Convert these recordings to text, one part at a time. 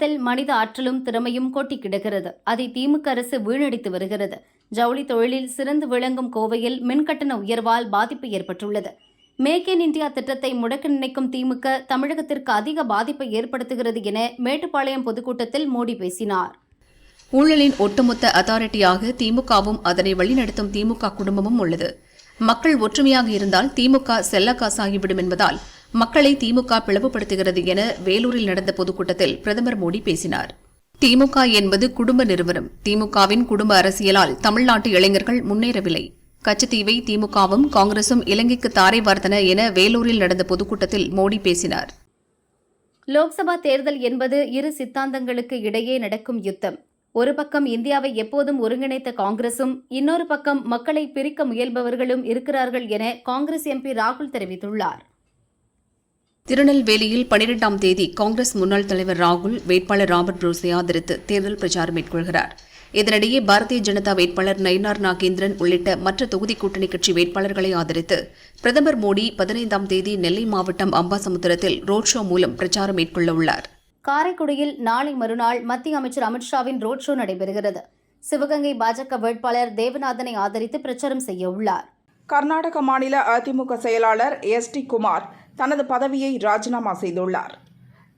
தமிழகத்தில் மனித ஆற்றலும் திறமையும் கொட்டி கிடக்கிறது. அதை திமுக அரசு வீணடித்து வருகிறது. ஜவுளி தொழிலில் சிறந்து விளங்கும் கோவையில் மின்கட்டண உயர்வால் பாதிப்பு ஏற்பட்டுள்ளது. மேக் இன் இந்தியா திட்டத்தை முடக்க நினைக்கும் திமுக தமிழகத்திற்கு அதிக பாதிப்பை ஏற்படுத்துகிறது என மேட்டுப்பாளையம் பொதுக்கூட்டத்தில் மோடி பேசினார். ஊழலின் ஒட்டுமொத்த அத்தாரிட்டியாக திமுகவும் அதனை வழிநடத்தும் திமுக குடும்பமும் உள்ளது. மக்கள் ஒற்றுமையாக இருந்தால் திமுக செல்லக்காசாகிவிடும் என்பதால் மக்களை திமுக பிளவுபடுத்துகிறது என வேலூரில் நடந்த பொதுக்கூட்டத்தில் பிரதமர் மோடி பேசினார். திமுக என்பது குடும்ப நிறுவனம். திமுகவின் குடும்ப அரசியலால் தமிழ்நாட்டு இளைஞர்கள் முன்னேறவில்லை. கச்சத்தீவை திமுகவும் காங்கிரசும் இலங்கைக்கு தாரை வார்த்தன என வேலூரில் நடந்த பொதுக்கூட்டத்தில் மோடி பேசினார். லோக்சபா தேர்தல் என்பது இரு சித்தாந்தங்களுக்கு இடையே நடக்கும் யுத்தம். ஒரு பக்கம் இந்தியாவை எப்போதும் ஒருங்கிணைத்த காங்கிரசும் இன்னொரு பக்கம் மக்களை பிரிக்க முயல்பவர்களும் இருக்கிறார்கள் என காங்கிரஸ் எம்பி ராகுல் தெரிவித்துள்ளார். திருநெல்வேலியில் பனிரெண்டாம் தேதி காங்கிரஸ் முன்னாள் தலைவர் ராகுல் வேட்பாளர் ராபர்ட் ப்ரூஸை ஆதரித்து தேர்தல் பிரச்சாரம் மேற்கொள்கிறார். இதனிடையே பாரதிய ஜனதா வேட்பாளர் நயினார் நாகேந்திரன் உள்ளிட்ட மற்ற தொகுதி கூட்டணி கட்சி வேட்பாளர்களை ஆதரித்து பிரதமர் மோடி பதினைந்தாம் தேதி நெல்லை மாவட்டம் அம்பாசமுத்திரத்தில் ரோட் ஷோ மூலம் பிரச்சாரம் மேற்கொள்ள உள்ளார். காரைக்குடியில் நாளை மறுநாள் மத்திய அமைச்சர் அமித்ஷாவின் ரோட் ஷோ நடைபெறுகிறது. சிவகங்கை பாஜக வேட்பாளர் தேவநாதனை ஆதரித்து பிரச்சாரம் செய்ய உள்ளார். கர்நாடக மாநில அதிமுக செயலாளர் எஸ் டி குமார் தனது பதவியை ராஜினாமா செய்துள்ளார்.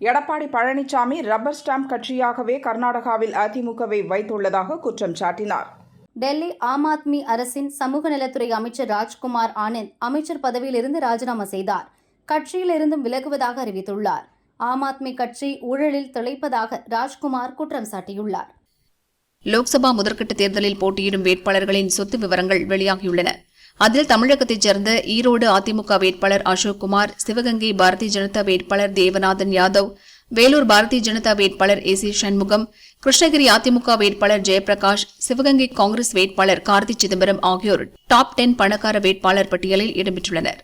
எடப்பாடி பழனிசாமி ரப்பர் ஸ்டாம்ப் கட்சியாகவே கர்நாடகாவில் அதிமுகவை வைத்துள்ளதாக குற்றம் சாட்டினார். டெல்லி ஆம் ஆத்மி அரசின் சமூக நலத்துறை அமைச்சர் ராஜ்குமார் ஆனந்த் அமைச்சர் பதவியிலிருந்து ராஜினாமா செய்தார். கட்சியிலிருந்தும் விலகுவதாக அறிவித்துள்ளார். ஆம் ஆத்மி கட்சி ஊழலில் திளைப்பதாக ராஜ்குமார் குற்றம் சாட்டியுள்ளார். லோக்சபா முதற்கட்ட தேர்தலில் போட்டியிடும் வேட்பாளர்களின் சொத்து விவரங்கள் வெளியாகியுள்ளன. அதில் தமிழகத்தைச் சேர்ந்த ஈரோடு அதிமுக வேட்பாளர் அசோக்குமார் சிவகங்கை பாரதிய ஜனதா வேட்பாளர் தேவநாதன் யாதவ் வேலூர் பாரதிய ஜனதா வேட்பாளர் ஏ சி சண்முகம் கிருஷ்ணகிரி அதிமுக வேட்பாளர் ஜெயபிரகாஷ் சிவகங்கை காங்கிரஸ் வேட்பாளர் கார்த்தி சிதம்பரம் ஆகியோர் டாப் டென் பணக்கார வேட்பாளர் பட்டியலில் இடம்பெற்றுள்ளனர்.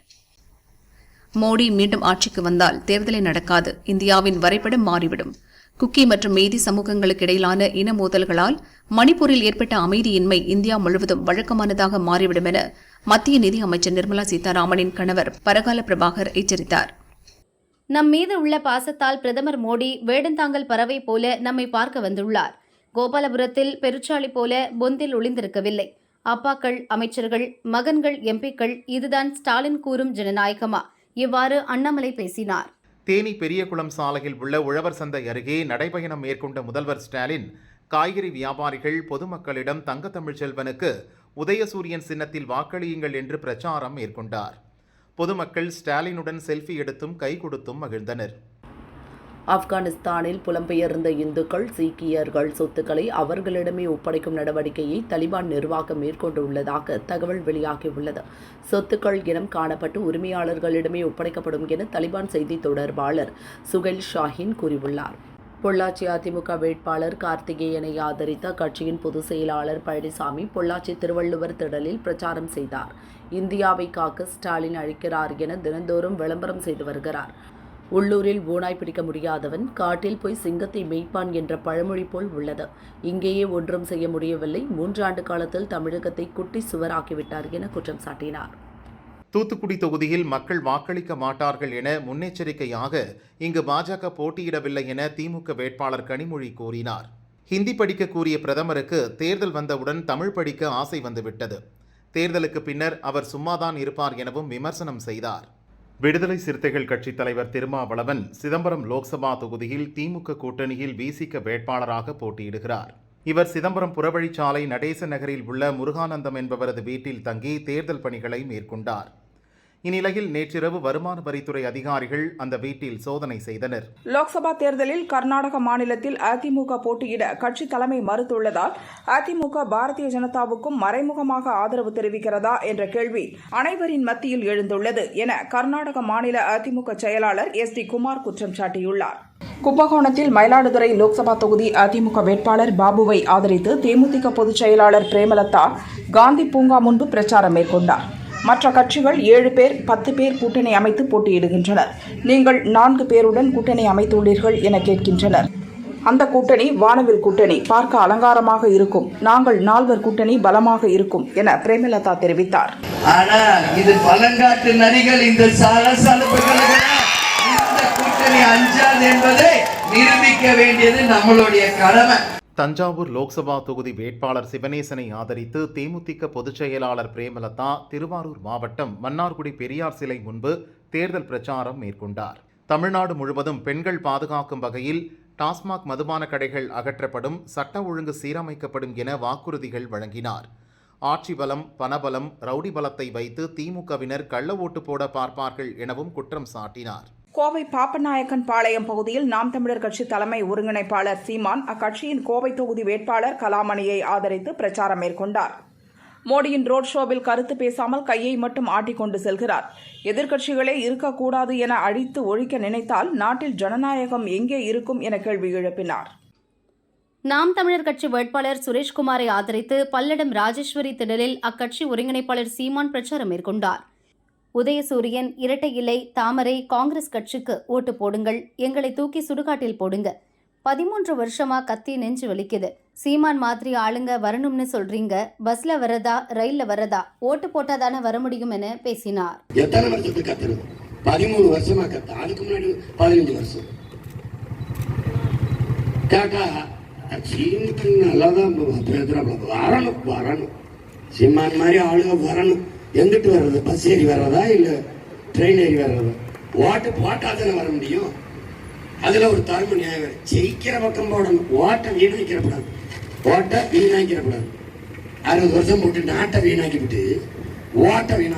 மோடி மீண்டும் ஆட்சிக்கு வந்தால் தேர்தலே நடக்காது. இந்தியாவின் வரைபடம் மாறிவிடும். குக்கி மற்றும் மேதி சமூகங்களுக்கு இடையிலான இன மோதல்களால் மணிப்பூரில் ஏற்பட்ட அமைதியின்மை இந்தியா முழுவதும் வழக்கமானதாக மாறிவிடும் என மத்திய நிதி அமைச்சர் நிர்மலா சீதாராமனின் கணவர் பரகால பிரபாகர் எச்சரித்தார். நம் மீது உள்ள பாசத்தால் பிரதமர் மோடி வேடந்தாங்கல் பறவை போல நம்மை பார்க்க வந்துள்ளார். கோபாலபுரத்தில் பெருச்சாளி போல பொந்தில் ஒளிந்திருக்கவில்லை. அப்பாக்கள் அமைச்சர்கள் மகன்கள் எம்பிக்கள் இதுதான் ஸ்டாலின் கூறும் ஜனநாயகமா? இவ்வாறு அண்ணாமலை பேசினார். தேனி பெரியகுளம் சாலையில் உள்ள உழவர் சந்தை அருகே நடைபயணம் மேற்கொண்ட முதல்வர் ஸ்டாலின் காய்கறி வியாபாரிகள் பொதுமக்களிடம் தங்கத்தமிழ்ச் செல்வனுக்கு உதயசூரியன் சின்னத்தில் வாக்களியுங்கள் என்று பிரச்சாரம் மேற்கொண்டார். பொதுமக்கள் ஸ்டாலினுடன் செல்ஃபி எடுத்தும் கை கொடுத்தும் மகிழ்ந்தனர். ஆப்கானிஸ்தானில் புலம்பெயர்ந்த இந்துக்கள் சீக்கியர்கள் சொத்துக்களை அவர்களிடமே ஒப்படைக்கும் நடவடிக்கையை தலிபான் நிர்வாகம் மேற்கொண்டுள்ளதாக தகவல் வெளியாகியுள்ளது. சொத்துக்கள் இனம் காணப்பட்டு உரிமையாளர்களிடமே ஒப்படைக்கப்படும் என தலிபான் செய்தி தொடர்பாளர் சுகைல் ஷாஹின் கூறியுள்ளார். பொள்ளாச்சி அதிமுக வேட்பாளர் கார்த்திகேயனை ஆதரித்த கட்சியின் பொதுச் செயலாளர் பழனிசாமி பொள்ளாச்சி திருவள்ளுவர் திடலில் பிரச்சாரம் செய்தார். இந்தியாவை காக்க ஸ்டாலின் அழைக்கிறார் என தினந்தோறும் விளம்பரம் செய்து வருகிறார். உள்ளூரில் ஓனாய் பிடிக்க முடியாதவன் காட்டில் போய் சிங்கத்தை மேய்ப்பான் என்ற பழமொழி போல் உள்ளது. இங்கேயே ஒன்றும் செய்ய முடியவில்லை. மூன்றாண்டு காலத்தில் தமிழகத்தை குட்டி சுவராக்கிவிட்டார் என குற்றம் சாட்டினார். தூத்துக்குடி தொகுதியில் மக்கள் வாக்களிக்க மாட்டார்கள் என முன்னெச்சரிக்கையாக இங்கு பாஜக போட்டியிடவில்லை என திமுக வேட்பாளர் கனிமொழி கூறினார். ஹிந்தி படிக்க கூறிய பிரதமருக்கு தேர்தல் வந்தவுடன் தமிழ் படிக்க ஆசை வந்துவிட்டது. தேர்தலுக்கு பின்னர் அவர் சும்மாதான் இருப்பார் எனவும் விமர்சனம் செய்தார். விடுதலை சிறுத்தைகள் கட்சித் தலைவர் திருமாவளவன் சிதம்பரம் லோக்சபா தொகுதியில் திமுக கூட்டணியில் விசிக வேட்பாளராக போட்டியிடுகிறார். இவர் சிதம்பரம் புறவழிச்சாலை நடேச நகரில் உள்ள முருகானந்தம் என்பவரது வீட்டில் தங்கி தேர்தல் பணிகளை மேற்கொண்டார். இந்நிலையில் நேற்றிரவு வருமான வரித்துறை அதிகாரிகள் அந்த வீட்டில் சோதனை செய்தனர். லோக்சபா தேர்தலில் கர்நாடக மாநிலத்தில் அதிமுக போட்டியிட கட்சி தலைமை மறுத்துள்ளதால் அதிமுக பாரதிய ஜனதாவுக்கும் மறைமுகமாக ஆதரவு தெரிவிக்கிறதா என்ற கேள்வி அனைவரின் மத்தியில் எழுந்துள்ளது என கர்நாடக மாநில அதிமுக செயலாளர் எஸ் டி குமார் குற்றம் சாட்டியுள்ளார். கும்பகோணத்தில் மயிலாடுதுறை லோக்சபா தொகுதி அதிமுக வேட்பாளர் பாபுவை ஆதரித்து தேமுதிக பொதுச் செயலாளர் பிரேமலதா காந்தி பூங்கா முன்பு பிரச்சாரம் மேற்கொண்டார். மற்ற கட்சிகள் ஏழு பேர் பத்து பேர் கூட்டணி அமைத்து போட்டியிடுகின்றனர். நீங்கள் நான்கு பேருடன் கூட்டணி அமைத்துள்ளீர்கள் என கேட்கின்றனர். அந்த கூட்டணி வானவில் கூட்டணி பார்க்க அலங்காரமாக இருக்கும். நாங்கள் நால்வர் கூட்டணி பலமாக இருக்கும் என பிரேமலதா தெரிவித்தார். ஆனா இது பழங்காட்டு நரிகள் இந்த இந்த கூட்டணி அஞ்சாது என்பதை நிரூபிக்க வேண்டியது நம்மளுடைய கடமை. தஞ்சாவூர் லோக்சபா தொகுதி வேட்பாளர் சிவனேசனை ஆதரித்து தேமுதிக பொதுச் செயலாளர் பிரேமலதா திருவாரூர் மாவட்டம் மன்னார்குடி பெரியார் சிலை முன்பு தேர்தல் பிரச்சாரம் மேற்கொண்டார். தமிழ்நாடு முழுவதும் பெண்கள் பாதுகாக்கும் வகையில் டாஸ்மாக் மதுபான கடைகள் அகற்றப்படும் சட்ட ஒழுங்கு சீரமைக்கப்படும் என வாக்குறுதிகள் வழங்கினார். ஆட்சி பலம் பணபலம் ரவுடி பலத்தை வைத்து திமுகவினர் கள்ள ஓட்டு போட பார்ப்பார்கள் எனவும் குற்றம் சாட்டினார். கோவை பாப்பநாயக்கன் பாளையம் பகுதியில் நாம் தமிழர் கட்சி தலைமை ஒருங்கிணைப்பாளர் சீமான் அக்கட்சியின் கோவை தொகுதி வேட்பாளர் கலாமணியை ஆதரித்து பிரச்சாரம் மேற்கொண்டார். மோடியின் ரோட் ஷோவில் கருத்து பேசாமல் கையை மட்டும் ஆட்டிக்கொண்டு செல்கிறார். எதிர்க்கட்சிகளே இருக்கக்கூடாது என அழித்து ஒழிக்க நினைத்தால் நாட்டில் ஜனநாயகம் எங்கே இருக்கும் என கேள்வி எழுப்பினார். நாம் தமிழர் கட்சி வேட்பாளர் சுரேஷ்குமாரை ஆதரித்து பல்லடம் ராஜேஸ்வரி திடலில் அக்கட்சி ஒருங்கிணைப்பாளர் சீமான் பிரச்சாரம் மேற்கொண்டார். உதயசூரியன் இரட்டை இலை தாமரை காங்கிரஸ் கட்சிக்கு ஓட்டு போடுங்கள். எங்களை தூக்கி சுடுகாட்டில் போடுங்க. பதிமூன்று வருஷமா கத்தி நெஞ்சு வலிக்குது. சீமான் மாதிரி ஆளுங்க வரணும்னு சொல்றீங்க. பஸ்ல வரதா ரயில்ல வரதா? ஓட்டு போட்டா தானே வர முடியும் என பேசினார். எத்தனை வருஷத்துக்கு கத்துறது பதிமூணு வருஷமா கத்த. அதுக்கு முன்னாடி பதினஞ்சு வருஷம். கேட்டா சீமான் நல்லாதான் வரணும் வரணும். சீமான் மாதிரி ஆளுங்க வரணும். எங்கிட்டு வர்றது? பஸ் ஏறி வர்றதா இல்லை ட்ரெயின் ஏறி வர்றதா? ஓட்டு போட்டால் தானே வர முடியும்? அதுல ஒரு தர்ம நியாயம் ஜெயிக்கிற பக்கம் போடணும். ஓட்டை வீணாக்கிறப்படாது ஓட்டை வீணாக்கிறப்படாது அறுபது வருஷம் போட்டு நாட்டை வீணாக்கிவிட்டு ஓட்டை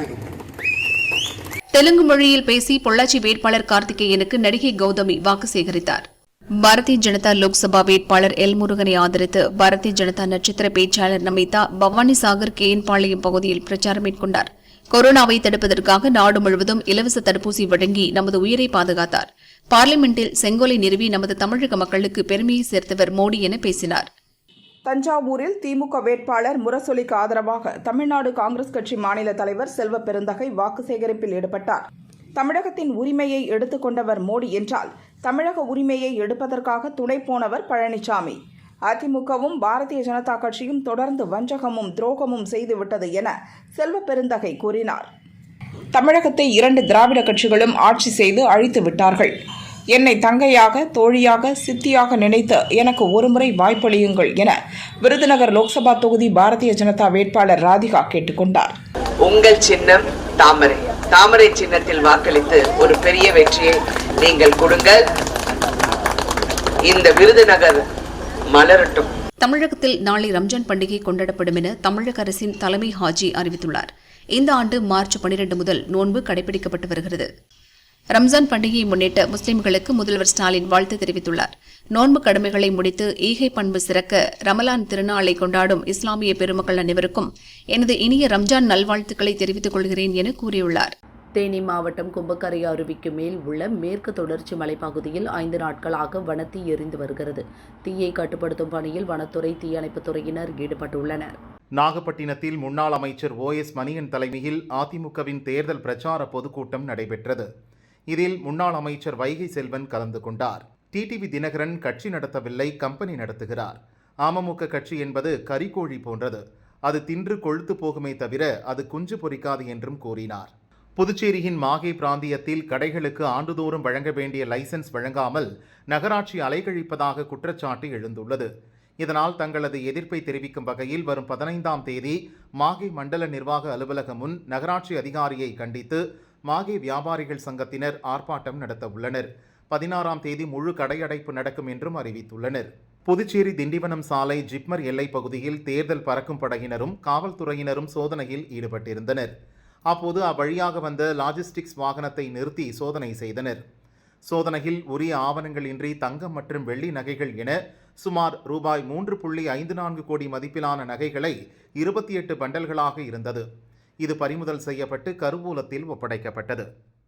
தெலுங்கு மொழியில் பேசி பொள்ளாச்சி வேட்பாளர் கார்த்திகேயனுக்கு நடிகை கௌதமி வாக்கு சேகரித்தார். பாரதிய ஜனதா லோக்சபா வேட்பாளர் எல் முருகனை ஆதரித்து பாரதிய ஜனதா நட்சத்திர பேச்சாளர் நமிதா பவானி சாகர் கேன்பாளையம் பகுதியில் பிரச்சாரம் மேற்கொண்டார். கொரோனாவை தடுப்பதற்காக நாடு முழுவதும் இலவச தடுப்பூசி வழங்கி நமது உயிரை பாதுகாத்தார். பார்லிமெண்டில் செங்கோலை நிறுவி நமது தமிழக மக்களுக்கு பெருமையை சேர்த்தவர் மோடி என பேசினார். தஞ்சாவூரில் திமுக வேட்பாளர் முரசொலிக்கு ஆதரவாக தமிழ்நாடு காங்கிரஸ் கட்சி மாநில தலைவர் செல்வ பெருந்தகை வாக்கு சேகரிப்பில் ஈடுபட்டார். தமிழகத்தின் உரிமையை எடுத்துக்கொண்டவர் மோடி என்றால் தமிழக உரிமையை எடுப்பதற்காக துணை போனவர் பழனிசாமி அதிமுகவும் பாரதிய ஜனதா கட்சியும் தொடர்ந்து வஞ்சகமும் துரோகமும் செய்துவிட்டது என செல்வ பெருந்தகை கூறினார். தமிழகத்தை இரண்டு திராவிட கட்சிகளும் ஆட்சி செய்து அழித்து விட்டார்கள். என்னை தங்கையாக தோழியாக சித்தியாக நினைத்து எனக்கு ஒருமுறை வாய்ப்பளியுங்கள் என விருதுநகர் லோக்சபா தொகுதி பாரதிய ஜனதா வேட்பாளர் ராதிகா கேட்டுக்கொண்டார். உங்கள் சின்னம் தாமரை. தாமரை சின்னத்தில் வாக்களித்து ஒரு பெரிய வெற்றியை நீங்கள் கொடுங்க. இந்த விருதுநகர் மலரட்டும். தமிழகத்தில் நாளை ரம்ஜான் பண்டிகை கொண்டாடப்படும் என தமிழக அரசின் தலைமை ஹாஜி அறிவித்துள்ளார். இந்த ஆண்டு மார்ச் 12 முதல் நோன்பு கடைபிடிக்கப்பட்டு வருகிறது. ரம்ஜான் பண்டிகையை முன்னிட்டு முஸ்லிம்களுக்கு முதல்வர் ஸ்டாலின் வாழ்த்து தெரிவித்துள்ளார். நோன்பு கடமைகளை முடித்து ஈகை பண்பு சிறக்க ரமலான் திருநாளை கொண்டாடும் இஸ்லாமிய பெருமக்கள் அனைவருக்கும் எனது இனிய ரம்ஜான் நல்வாழ்த்துக்களை தெரிவித்துக் கொள்கிறேன் என கூறியுள்ளார். தேனி மாவட்டம் கும்பக்கரை அருவிக்கு மேல் உள்ள மேற்கு தொடர்ச்சி மலைப்பகுதியில் ஐந்து நாட்களாக வனத்தீ எரிந்து வருகிறது. தீயை கட்டுப்படுத்தும் பணியில் வனத்துறை தீயணைப்புத் துறையினர் ஈடுபட்டுள்ளனர். நாகப்பட்டினத்தில் முன்னாள் அமைச்சர் ஓ. எஸ். மணியன் தலைமையில் அதிமுகவின் தேர்தல் பிரச்சார பொதுக்கூட்டம் நடைபெற்றது. இதில் முன்னாள் அமைச்சர் வைகை செல்வன் கலந்து கொண்டார். டிடிவி தினகரன் கட்சி நடத்தவில்லை கம்பெனி நடத்துகிறார். அமமுக கட்சி என்பது கரிக்கோழி போன்றது. அது தின்று கொழுத்து போகுமே தவிர அது குஞ்சு பொரிக்காது என்றும் கூறினார். புதுச்சேரியின் மாகே பிராந்தியத்தில் கடைகளுக்கு ஆண்டுதோறும் வழங்க வேண்டிய லைசன்ஸ் வழங்காமல் நகராட்சி அலைகழிப்பதாக குற்றச்சாட்டு எழுந்துள்ளது. இதனால் தங்களது எதிர்ப்பை தெரிவிக்கும் வகையில் வரும் பதினைந்தாம் தேதி மாகே மண்டல நிர்வாக அலுவலகம் முன் நகராட்சி அதிகாரியை கண்டித்து மாகே வியாபாரிகள் சங்கத்தினர் ஆர்ப்பாட்டம் நடத்த உள்ளனர். பதினாறாம் தேதி முழு கடையடைப்பு நடக்கும் என்றும் அறிவித்துள்ளனர். புதுச்சேரி திண்டிவனம் சாலை ஜிப்மர் எல்லைப் பகுதியில் தேர்தல் பறக்கும் படையினரும் காவல்துறையினரும் சோதனையில் ஈடுபட்டிருந்தனர். அப்போது அவ்வழியாக வந்த லாஜிஸ்டிக்ஸ் வாகனத்தை நிறுத்தி சோதனை செய்தனர். சோதனையில் உரிய ஆவணங்களின்றி தங்கம் மற்றும் வெள்ளி நகைகள் என சுமார் ரூபாய் மூன்று புள்ளி ஐந்து நான்கு கோடி மதிப்பிலான நகைகளை இருபத்தி எட்டு பண்டல்களாக இருந்தது. இது பறிமுதல் செய்யப்பட்டு கருவூலத்தில் ஒப்படைக்கப்பட்டது.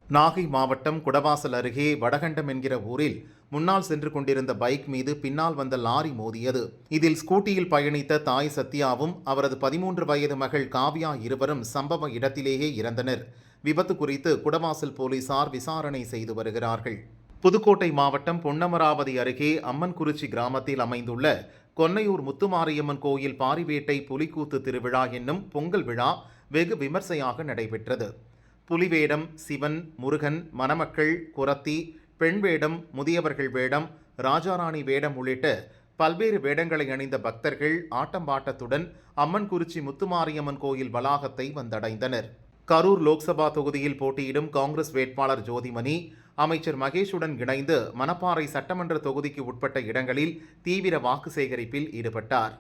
நாகை மாவட்டம் குடவாசல் அருகே வடகண்டம் என்கிற ஊரில் முன்னால் சென்று கொண்டிருந்த பைக் மீது பின்னால் வந்த லாரி மோதியது. இதில் ஸ்கூட்டியில் பயணித்த தாய் சத்யாவும் அவரது பதிமூன்று வயது மகள் காவ்யா இருவரும் சம்பவ இடத்திலேயே இறந்தனர். விபத்து குறித்து குடவாசல் போலீசார் விசாரணை செய்து வருகிறார்கள். புதுக்கோட்டை மாவட்டம் பொன்னமராவதி அருகே அம்மன்குறிச்சி கிராமத்தில் அமைந்துள்ள கொன்னையூர் முத்துமாரியம்மன் கோயில் பாரிவேட்டை புலிக்கூத்து திருவிழா என்னும் பொங்கல் விழா வெகு விமர்சையாக நடைபெற்றது. புலிவேடம் சிவன் முருகன் மணமக்கள் குரத்தி பெண் வேடம் முதியவர்கள் வேடம் ராஜாராணி வேடம் உள்ளிட்ட பல்வேறு வேடங்களை அணிந்த பக்தர்கள் ஆட்டம்பாட்டத்துடன் அம்மன்குறிச்சி அம்மன் குறிச்சி முத்துமாரியம்மன் கோயில் வளாகத்தை வந்தடைந்தனர். கரூர் லோக்சபா தொகுதியில் போட்டியிடும் காங்கிரஸ் வேட்பாளர் ஜோதிமணி அமைச்சர் மகேஷுடன் இணைந்து மணப்பாறை சட்டமன்ற தொகுதிக்கு உட்பட்ட இடங்களில் தீவிர வாக்கு சேகரிப்பில் ஈடுபட்டார்.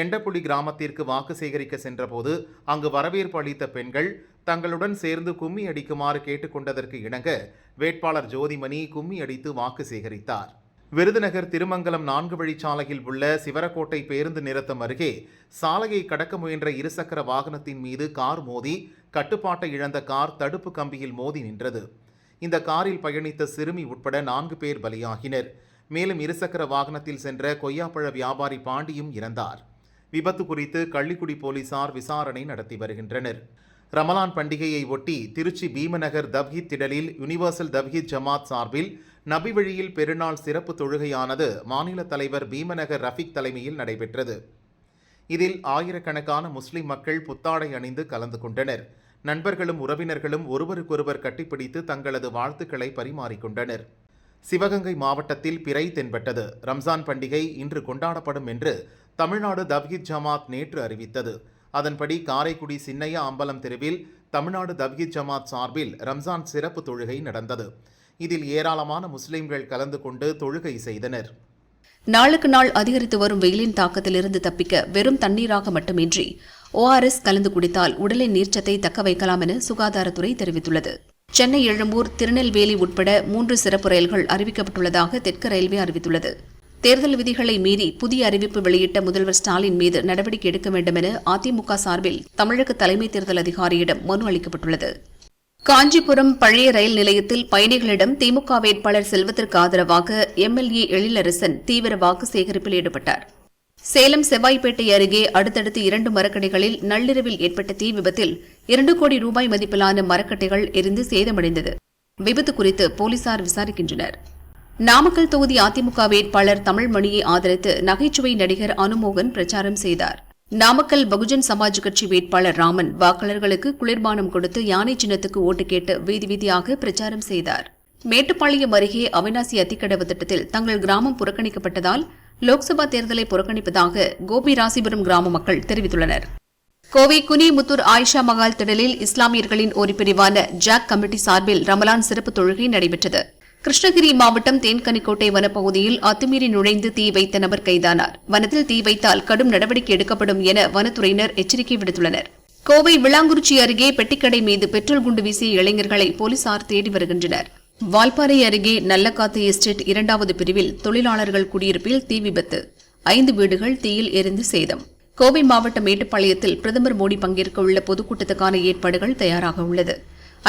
எண்டப்புலி கிராமத்திற்கு வாக்கு சேகரிக்க சென்றபோது அங்கு வரவேற்பு அளித்த பெண்கள் தங்களுடன் சேர்ந்து கும்மி அடிக்குமாறு கேட்டுக்கொண்டதற்கு இணங்க வேட்பாளர் ஜோதிமணி கும்மி அடித்து வாக்கு சேகரித்தார். விருதுநகர் திருமங்கலம் நான்கு வழிச்சாலையில் உள்ள சிவரக்கோட்டை பேருந்து நிறுத்தம் அருகே சாலையை கடக்க முயன்ற இருசக்கர வாகனத்தின் மீது கார் மோதி கட்டுப்பாட்டை இழந்த கார் தடுப்பு கம்பியில் மோதி நின்றது. இந்த காரில் பயணித்த சிறுமி உட்பட நான்கு பேர் பலியாகினர். மேலும் இருசக்கர வாகனத்தில் சென்ற கொய்யாப்பழ வியாபாரி பாண்டியும் இறந்தார். விபத்து குறித்து கள்ளிக்குடி போலீசார் விசாரணை நடத்தி வருகின்றனர். ரமலான் பண்டிகையை ஒட்டி திருச்சி பீமநகர் தவ்ஹீத் திடலில் யுனிவர்சல் தவ்ஹீத் ஜமாத் சார்பில் நபி வழியில் பெருநாள் சிறப்பு தொழுகையானது மாநில தலைவர் பீமநகர் ரஃபிக் தலைமையில் நடைபெற்றது. இதில் ஆயிரக்கணக்கான முஸ்லிம் மக்கள் புத்தாடை அணிந்து கலந்து கொண்டனர். நண்பர்களும் உறவினர்களும் ஒருவருக்கொருவர் கட்டிப்பிடித்து தங்களது வாழ்த்துக்களை பரிமாறிக்கொண்டனர். சிவகங்கை மாவட்டத்தில் பிறை தென்பட்டது. ரம்ஜான் பண்டிகை இன்று கொண்டாடப்படும் என்று தமிழ்நாடு தவ்ஹீத் ஜமாத் நேற்று அறிவித்தது. அதன்படி காரைக்குடி சின்னையா அம்பலம் தெருவில் தமிழ்நாடு தவ்ஹீத் ஜமாத் சார்பில் ரம்ஜான் சிறப்பு தொழுகை நடந்தது. இதில் ஏராளமான முஸ்லிம்கள் கலந்து கொண்டு தொழுகை செய்தனர். நாளுக்கு நாள் அதிகரித்து வரும் வெயிலின் தாக்கத்திலிருந்து தப்பிக்க வெறும் தண்ணீராக மட்டுமின்றி ஓஆர்எஸ் கலந்து குடித்தால் உடலின் நீர்ச்சத்தை தக்க வைக்கலாம் என சுகாதாரத்துறை தெரிவித்துள்ளது. சென்னை எழும்பூர் திருநெல்வேலி உட்பட மூன்று சிறப்பு ரயில்கள் அறிவிக்கப்பட்டுள்ளதாக தெற்கு ரயில்வே அறிவித்துள்ளது. தேர்தல் விதிகளை மீறி புதிய அறிவிப்பு வெளியிட்ட முதல்வர் ஸ்டாலின் மீது நடவடிக்கை எடுக்க வேண்டும் என அதிமுக சார்பில் தமிழக தலைமை தேர்தல் அதிகாரியிடம் மனு அளிக்கப்பட்டுள்ளது. காஞ்சிபுரம் பழைய ரயில் நிலையத்தில் பயணிகளிடம் திமுக வேட்பாளர் செல்வத்திற்கு ஆதரவாக எம்எல்ஏ எழிலரசன் தீவிர வாக்கு சேகரிப்பில் ஈடுபட்டார். சேலம் செவ்வாய்ப்பேட்டை அருகே அடுத்தடுத்து இரண்டு மரக்கடைகளில் நள்ளிரவில் ஏற்பட்ட தீ விபத்தில் இரண்டு கோடி ரூபாய் மதிப்பிலான மரக்கட்டைகள் எரிந்து சேதமடைந்தது. விபத்து குறித்து போலீசார் விசாரிக்கின்றனர். நாமக்கல் தொகுதி அதிமுக வேட்பாளர் தமிழ்மணியை ஆதரித்து நகைச்சுவை நடிகர் அனுமோகன் பிரச்சாரம் செய்தார். நாமக்கல் பகுஜன் சமாஜ் கட்சி வேட்பாளர் ராமன் வாக்காளர்களுக்கு குளிர்பானம் கொடுத்து யானை சின்னத்துக்கு ஓட்டு கேட்டு வீதி வீதியாக பிரச்சாரம் செய்தார். மேட்டுப்பாளையம் அருகே அவினாசி அத்திக்கடவு திட்டத்தில் தங்கள் கிராமம் புறக்கணிக்கப்பட்டதால் லோக்சபா தேர்தலை புறக்கணிப்பதாக கோபி ராசிபுரம் கிராம மக்கள் தெரிவித்துள்ளனர். கோவை குனிமுத்தூர் ஆயிஷா மகால் திடலில் இஸ்லாமியர்களின் ஒரு பிரிவான ஜாக் கமிட்டி சார்பில் ரமலான் சிறப்பு தொழுகை நடைபெற்றது. கிருஷ்ணகிரி மாவட்டம் தேன்கனிக்கோட்டை வனப்பகுதியில் அத்துமீறி நுழைந்து தீ வைத்த நபர் கைதானார். வனத்தில் தீ வைத்தால் கடும் நடவடிக்கை எடுக்கப்படும் என வனத்துறையினர் எச்சரிக்கை விடுத்துள்ளனர். கோவை விளாங்குறிச்சி அருகே பெட்டிக்கடை மீது பெட்ரோல் குண்டு வீசிய இளைஞர்களை போலீசார் தேடி வருகின்றனர். வால்பாறை அருகே நல்லக்காத்து எஸ்டேட் இரண்டாவது பிரிவில் தொழிலாளர்கள் குடியிருப்பில் தீ விபத்து. ஐந்து வீடுகள் தீயில் எரிந்து சேதம். கோவை மாவட்டம் மேட்டுப்பாளையத்தில் பிரதமர் மோடி பங்கேற்க உள்ள பொதுக்கூட்டத்துக்கான ஏற்பாடுகள் தயாராக உள்ளது.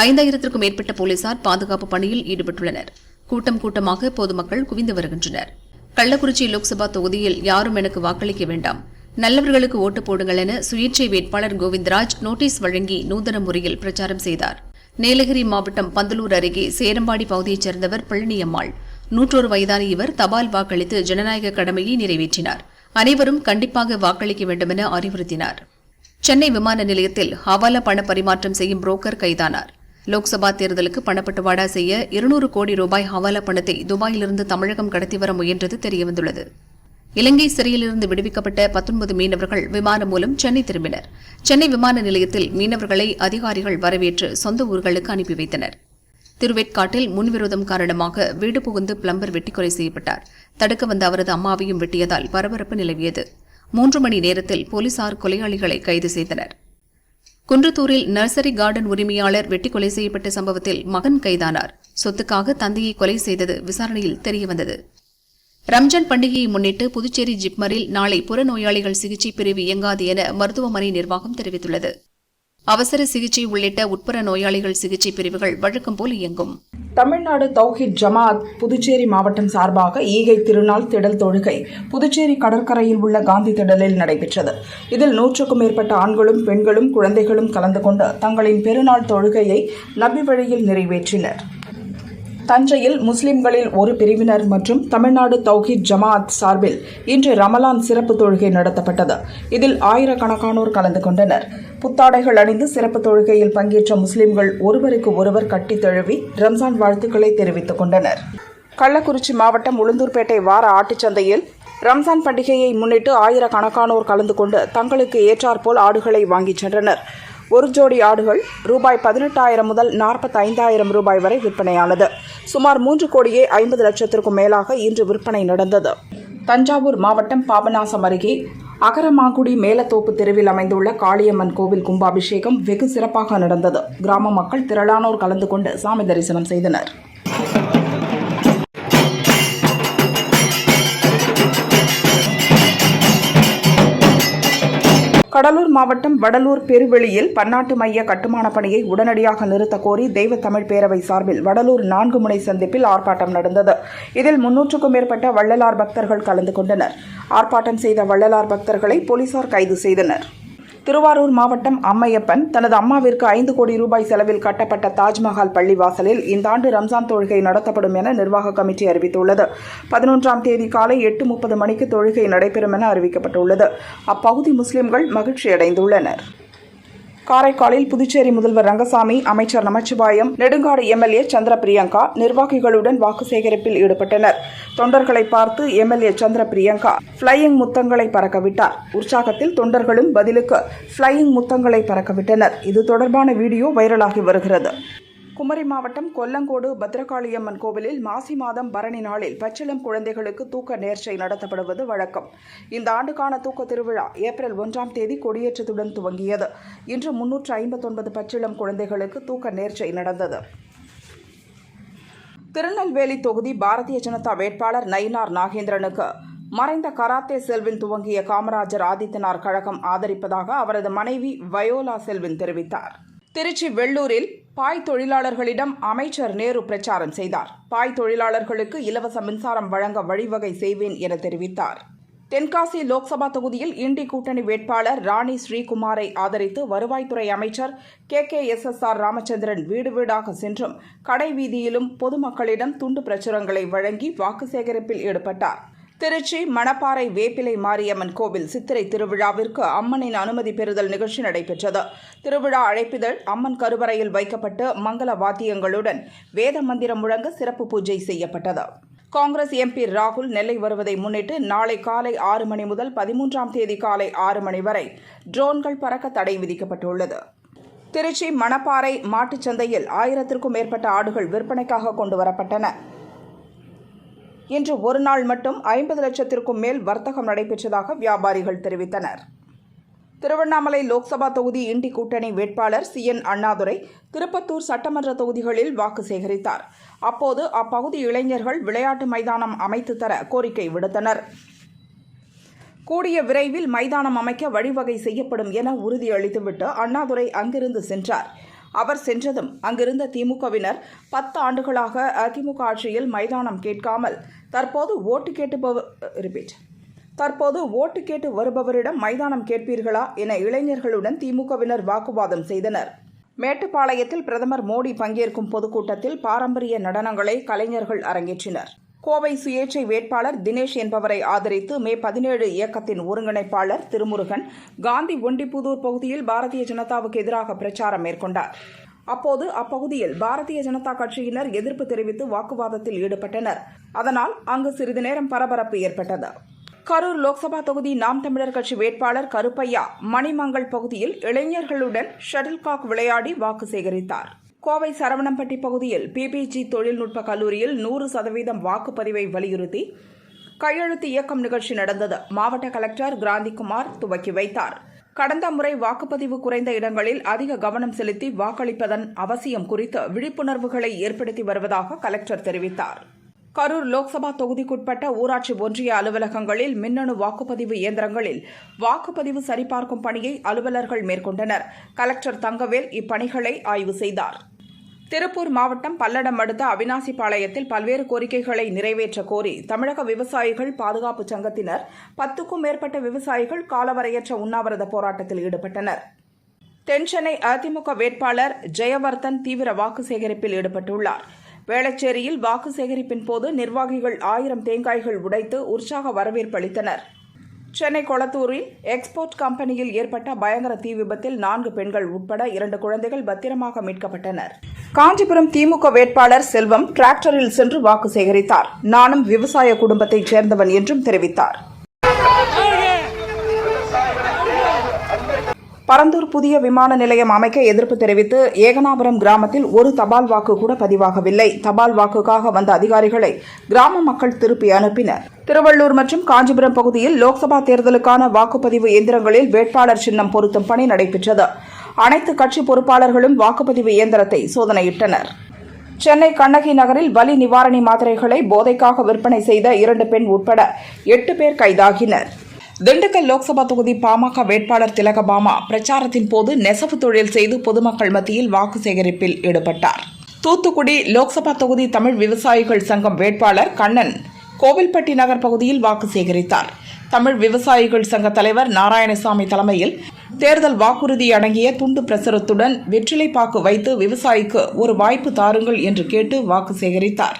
ஐந்தாயிரத்திற்கும் மேற்பட்ட போலீசார் பாதுகாப்பு பணியில் ஈடுபட்டுள்ளனர். கூட்டம் கூட்டமாக பொதுமக்கள் குவிந்து வருகின்றனர். கள்ளக்குறிச்சி லோக்சபா தொகுதியில் யாரும் எனக்கு வாக்களிக்க வேண்டாம். நல்லவர்களுக்கு ஓட்டு போடுங்கள் என சுயேட்சை வேட்பாளர் கோவிந்தராஜ் நோட்டீஸ் வழங்கி நூதன முறையில் பிரச்சாரம் செய்தார். நீலகிரி மாவட்டம் பந்தலூர் அருகே சேரம்பாடி பகுதியைச் சேர்ந்தவர் பழனியம்மாள். நூற்றொரு வயதான இவர் தபால் வாக்களித்து ஜனநாயக கடமையை நிறைவேற்றினார். அனைவரும் கண்டிப்பாக வாக்களிக்க வேண்டுமென அறிவுறுத்தினார். சென்னை விமான நிலையத்தில் ஹவாலா பண பரிமாற்றம் செய்யும் புரோக்கர் கைதானார். லோக்சபா தேர்தலுக்கு பணப்பட்டுவாடா செய்ய இருநூறு கோடி ரூபாய் ஹவாலா பணத்தை துபாயிலிருந்து தமிழகம் கடத்தி வர முயன்றது தெரியவந்துள்ளது. இலங்கை சிறையிலிருந்து விடுவிக்கப்பட்ட பத்தொன்பது மீனவர்கள் விமானம் மூலம் சென்னை திரும்பினர். சென்னை விமான நிலையத்தில் மீனவர்களை அதிகாரிகள் வரவேற்று சொந்த ஊர்களுக்கு அனுப்பி வைத்தனர். திருவேற்காட்டில் முன்விரோதம் காரணமாக வீடு புகுந்து பிளம்பர் வெட்டிக்கொலை செய்யப்பட்டார். தடுக்க வந்த அவரது அம்மாவையும் வெட்டியதால் பரபரப்பு நிலவியது. மூன்று மணி நேரத்தில் போலீசார் கொலையாளிகளை கைது செய்தனர். குன்றத்தூரில் நர்சரி கார்டன் உரிமையாளர் வெட்டி கொலை செய்யப்பட்ட சம்பவத்தில் மகன் கைதானார். சொத்துக்காக தந்தையை கொலை செய்தது விசாரணையில் தெரியவந்தது. ரம்ஜான் பண்டிகையை முன்னிட்டு புதுச்சேரி ஜிப்மரில் நாளை புறநோயாளிகள் சிகிச்சை பிரிவு இயங்காது என மருத்துவமனை நிர்வாகம் தெரிவித்துள்ளது. அவசர சிகிச்சை உள்ளிட்ட உட்புற நோயாளிகள் சிகிச்சை பிரிவுகள் வழக்கம் போல் இயங்கும். தமிழ்நாடு தௌஹித் ஜமாத் புதுச்சேரி மாவட்டம் சார்பாக ஈகை திருநாள் திடல் தொழுகை புதுச்சேரி கடற்கரையில் உள்ள காந்தி திடலில் நடைபெற்றது. இதில் நூற்றுக்கும் மேற்பட்ட ஆண்களும் பெண்களும் குழந்தைகளும் கலந்து கொண்டு தங்களின் பெருநாள் தொழுகையை நபி வழியில் நிறைவேற்றினர். தஞ்சையில் முஸ்லிம்களில் ஒரு பிரிவினர் மற்றும் தமிழ்நாடு தௌஹித் ஜமாஅத் சார்பில் இன்று ரமலான் சிறப்பு தொழுகை நடத்தப்பட்டது. இதில் ஆயிரக்கணக்கானோர் கலந்து கொண்டனர். புத்தாடைகள் அணிந்து சிறப்பு தொழுகையில் பங்கேற்ற முஸ்லிம்கள் ஒருவருக்கு ஒருவர் கட்டித் தழுவி ரம்ஜான் வாழ்த்துக்களை தெரிவித்துக் கொண்டனர். கள்ளக்குறிச்சி மாவட்டம் உளுந்தூர்பேட்டை வார ஆட்டுச்சந்தையில் ரம்ஜான் பண்டிகையை முன்னிட்டு ஆயிரக்கணக்கானோர் கலந்து கொண்டு தங்களுக்கு ஏற்றாற்போல் ஆடுகளை வாங்கிச் சென்றனர். ஒரு ஜோடி ஆடுகள் ரூபாய் பதினெட்டாயிரம் முதல் நாற்பத்தைந்தாயிரம் ரூபாய் வரை விற்பனையானது. சுமார் மூன்று கோடியே ஐம்பது லட்சத்திற்கும் மேலாக இன்று விற்பனை நடந்தது. தஞ்சாவூர் மாவட்டம் பாபநாசம் அருகே அகரமாங்குடி மேலத்தோப்பு தெருவில் அமைந்துள்ள காளியம்மன் கோவில் கும்பாபிஷேகம் வெகு சிறப்பாக நடந்தது. கிராம மக்கள் திரளானோர் கலந்து கொண்டு சாமி தரிசனம் செய்தனர். கடலூர் மாவட்டம் வடலூர் பெருவெளியில் பன்னாட்டு மைய கட்டுமான பணியை உடனடியாக நிறுத்த கோரி தெய்வ தமிழ் பேரவை சார்பில் வடலூர் நான்கு முனை சந்திப்பில் ஆர்ப்பாட்டம் நடந்தது. இதில் முன்னூற்றுக்கும் மேற்பட்ட வள்ளலார் பக்தர்கள் கலந்து கொண்டனர். ஆர்ப்பாட்டம் செய்த வள்ளலார் பக்தர்களை போலீசார் கைது செய்தனர். திருவாரூர் மாவட்டம் அம்மையப்பன் தனது அம்மாவிற்கு ஐந்து கோடி ரூபாய் செலவில் கட்டப்பட்ட தாஜ்மஹால் பள்ளிவாசலில் இந்த ஆண்டு ரம்ஜான் தொழுகை நடத்தப்படும் என நிர்வாக கமிட்டி அறிவித்துள்ளது. பதினொன்றாம் தேதி காலை எட்டு முப்பது மணிக்கு தொழுகை நடைபெறும் என அறிவிக்கப்பட்டுள்ளது. அப்பகுதி முஸ்லிம்கள் மகிழ்ச்சியடைந்துள்ளனர். காரைக்காலில் புதுச்சேரி முதல்வர் ரங்கசாமி அமைச்சர் நமச்சிவாயம் நெடுங்காடு எம்எல்ஏ சந்திர பிரியங்கா நிர்வாகிகளுடன் வாக்கு சேகரிப்பில் ஈடுபட்டனர். தொண்டர்களை பார்த்து எம்எல்ஏ சந்திர பிரியங்கா ஃப்ளையிங் முத்தங்களை பறக்கவிட்டார். உற்சாகத்தில் தொண்டர்களும் பதிலுக்கு ஃப்ளையிங் முத்தங்களை பறக்கவிட்டனர். இது தொடர்பான வீடியோ வைரலாகி வருகிறது. குமரி மாவட்டம் கொல்லங்கோடு பத்ரகாளியம்மன் கோவிலில் மாசி மாதம் பரணி நாளில் பச்சிளம் குழந்தைகளுக்கு தூக்க நேர்ச்சை நடத்தப்படுவது வழக்கம். இந்த ஆண்டுக்கான தூக்க திருவிழா ஏப்ரல் ஒன்றாம் தேதி கொடியேற்றத்துடன் துவங்கியது. இன்று முன்னூற்று ஐம்பத்தொன்பது பச்சிளம் குழந்தைகளுக்கு தூக்க நேர்ச்சை நடந்தது. திருநெல்வேலி தொகுதி பாரதிய ஜனதா வேட்பாளர் நயினார் நாகேந்திரனுக்கு மறைந்த கராத்தே செல்வின் துவங்கிய காமராஜர் ஆதித்தனார் கழகம் ஆதரிப்பதாக அவரது மனைவி வயோலா செல்வின் தெரிவித்தார். திருச்சி வெள்ளூரில் பாய் தொழிலாளர்களிடம் அமைச்சர் நேரு பிரச்சாரம் செய்தார். பாய் தொழிலாளர்களுக்கு இலவச மின்சாரம் வழங்க வழிவகை செய்வேன் என தெரிவித்தார். தென்காசி லோக்சபா தொகுதியில் இண்டி கூட்டணி வேட்பாளர் ராணி ஸ்ரீகுமாரை ஆதரித்து வருவாய்த்துறை அமைச்சர் K. K. S. S. R. Ramachandran வீடு வீடாக சென்றும் கடை வீதியிலும் பொதுமக்களிடம் துண்டு பிரச்சுரங்களை வழங்கி வாக்கு சேகரிப்பில் ஈடுபட்டார். திருச்சி மணப்பாறை வேப்பிலை மாரியம்மன் கோவில் சித்திரை திருவிழாவிற்கு அம்மனின் அனுமதி பெறுதல் நிகழ்ச்சி நடைபெற்றது. திருவிழா அழைப்பிதழ் அம்மன் கருவறையில் வைக்கப்பட்டு மங்கள வாத்தியங்களுடன் வேத மந்திரம் முழங்க சிறப்பு பூஜை செய்யப்பட்டது. காங்கிரஸ் எம்பி ராகுல் நெல்லை வருவதை முன்னிட்டு நாளை காலை ஆறு மணி முதல் பதிமூன்றாம் தேதி காலை ஆறு மணி வரை ட்ரோன்கள் பறக்க தடை விதிக்கப்பட்டுள்ளது. திருச்சி மணப்பாறை மாட்டுச் சந்தையில் ஆயிரத்திற்கும் மேற்பட்ட ஆடுகள் விற்பனைக்காக கொண்டு வரப்பட்டன. இன்று ஒரு நாள் மட்டும் ஐம்பது லட்சத்திற்கும் மேல் வர்த்தகம் நடைபெற்றதாக வியாபாரிகள் தெரிவித்தனர். திருவண்ணாமலை லோக்சபா தொகுதி இண்டி கூட்டணி வேட்பாளர் சி. என். அண்ணாதுரை திருப்பத்தூர் சட்டமன்ற தொகுதிகளில் வாக்கு சேகரித்தார். அப்போது அப்பகுதி இளைஞர்கள் விளையாட்டு மைதானம் அமைத்து தர கோரிக்கை விடுத்தனர். கூடிய விரைவில் மைதானம் அமைக்க வழிவகை செய்யப்படும் என உறுதியளித்துவிட்டு அண்ணாதுரை அங்கிருந்து சென்றார். அவர் சென்றதும் அங்கிருந்த திமுகவினர் பத்து ஆண்டுகளாக அதிமுக ஆட்சியில் மைதானம் கேட்காமல் தற்போது ஓட்டு கேட்டு ரிப்பீட் தற்போது ஓட்டு கேட்டு வருபவரிடம் மைதானம் கேட்பீர்களா என இளைஞர்களுடன் திமுகவினர் வாக்குவாதம் செய்தனர். மேட்டுப்பாளையத்தில் பிரதமர் மோடி பங்கேற்கும் பொதுக்கூட்டத்தில் பாரம்பரிய நடனங்களை கலைஞர்கள் அரங்கேற்றினர். கோவை சுயேட்சை வேட்பாளர் தினேஷ் என்பவரை ஆதரித்து மே பதினேழு இயக்கத்தின் ஒருங்கிணைப்பாளர் திருமுருகன் காந்தி ஒண்டிப்புதூர் பகுதியில் பாரதிய ஜனதாவுக்கு எதிராக பிரச்சாரம் மேற்கொண்டார். அப்போது அப்பகுதியில் பாரதிய ஜனதா கட்சியினர் எதிர்ப்பு தெரிவித்து வாக்குவாதத்தில் ஈடுபட்டனர். அதனால் அங்கு சிறிது நேரம் பரபரப்பு ஏற்பட்டது. கரூர் லோக்சபா தொகுதி நாம் தமிழர் கட்சி வேட்பாளர் கருப்பையா மணிமங்கல் பகுதியில் இளைஞர்களுடன் ஷட்டில்காக் விளையாடி வாக்கு சேகரித்தார். கோவை சரவணம்பட்டி பகுதியில் பிபிஜி தொழில்நுட்ப கல்லூரியில் நூறு சதவீதம் வாக்குப்பதிவை வலியுறுத்தி கையெழுத்து இயக்கம் நிகழ்ச்சி நடந்தது. மாவட்ட கலெக்டர் கிராந்திகுமார் துவக்கி வைத்தார். கடந்த முறை வாக்குப்பதிவு குறைந்த இடங்களில் அதிக கவனம் செலுத்தி வாக்களிப்பதன் அவசியம் குறித்து விழிப்புணர்வுகளை ஏற்படுத்தி வருவதாக கலெக்டர் தெரிவித்தார். கரூர் லோக்சபா தொகுதிக்குட்பட்ட ஊராட்சி ஒன்றிய அலுவலகங்களில் மின்னணு வாக்குப்பதிவு இயந்திரங்களில் வாக்குப்பதிவு சரிபார்க்கும் பணியை அலுவலர்கள் மேற்கொண்டனர். கலெக்டர் தங்கவேல் இப்பணிகளை ஆய்வு செய்தார். திருப்பூர் மாவட்டம் பல்லடம் அடுத்த அவினாசிபாளையத்தில் பல்வேறு கோரிக்கைகளை நிறைவேற்ற கோரி தமிழக விவசாயிகள் பாதுகாப்பு சங்கத்தினர் பத்துக்கும் மேற்பட்ட விவசாயிகள் காலவரையற்ற உண்ணாவிரத போராட்டத்தில் ஈடுபட்டனர். தென்சென்னை அதிமுக வேட்பாளர் ஜெயவர்தன் தீவிர வாக்கு சேகரிப்பில் ஈடுபட்டுள்ளார். வேளச்சேரியில் வாக்கு சேகரிப்பின் போது நிர்வாகிகள் ஆயிரம் தேங்காய்கள் உடைத்து உற்சாக வரவேற்பளித்தனர் சென்னை கொளத்தூரில் எக்ஸ்போர்ட் கம்பெனியில் ஏற்பட்ட பயங்கர தீ விபத்தில் நான்கு பெண்கள் உட்பட இரண்டு குழந்தைகள் பத்திரமாக மீட்கப்பட்டனர். காஞ்சிபுரம் திமுக வேட்பாளர் செல்வம் டிராக்டரில் சென்று வாக்கு சேகரித்தார். நானும் விவசாய குடும்பத்தைச் சேர்ந்தவன் என்றும் தெரிவித்தார். பரந்தூர் புதிய விமான நிலையம் அமைக்க எதிர்ப்பு தெரிவித்து ஏகனாபுரம் கிராமத்தில் ஒரு தபால் வாக்கு கூட பதிவாகவில்லை. தபால் வாக்குக்காக வந்த அதிகாரிகளை கிராம மக்கள் திருப்பி அனுப்பினர். திருவள்ளூர் மற்றும் காஞ்சிபுரம் பகுதியில் லோக்சபா தேர்தலுக்கான வாக்குப்பதிவு இயந்திரங்களில் வேட்பாளர் சின்னம் பொருத்தும் பணி நடைபெற்றது. அனைத்து கட்சி பொறுப்பாளர்களும் வாக்குப்பதிவு இயந்திரத்தை சோதனையிட்டனர். சென்னை கண்ணகி நகரில் வலி நிவாரணி மாத்திரைகளை போதைக்காக விற்பனை செய்த இரண்டு பெண் உட்பட எட்டு பேர் கைதாகினர். திண்டுக்கல் லோக்சபா தொகுதி பாமக வேட்பாளர் திலகபாமா பிரச்சாரத்தின் போது நெசவு தொழில் செய்து பொதுமக்கள் மத்தியில் வாக்கு சேகரிப்பில் ஈடுபட்டார். தூத்துக்குடி லோக்சபா தொகுதி தமிழ் விவசாயிகள் சங்கம் வேட்பாளர் கண்ணன் கோவில்பட்டி நகர் பகுதியில் வாக்கு சேகரித்தார். தமிழ் விவசாயிகள் சங்க தலைவர் நாராயணசாமி தலைமையில் தேர்தல் வாக்குறுதி அடங்கிய துண்டு பிரசுரத்துடன் வெற்றிலை பாக்கு வைத்து விவசாயிக்கு ஒரு வாய்ப்பு தாருங்கள் என்று கேட்டு வாக்கு சேகரித்தார்.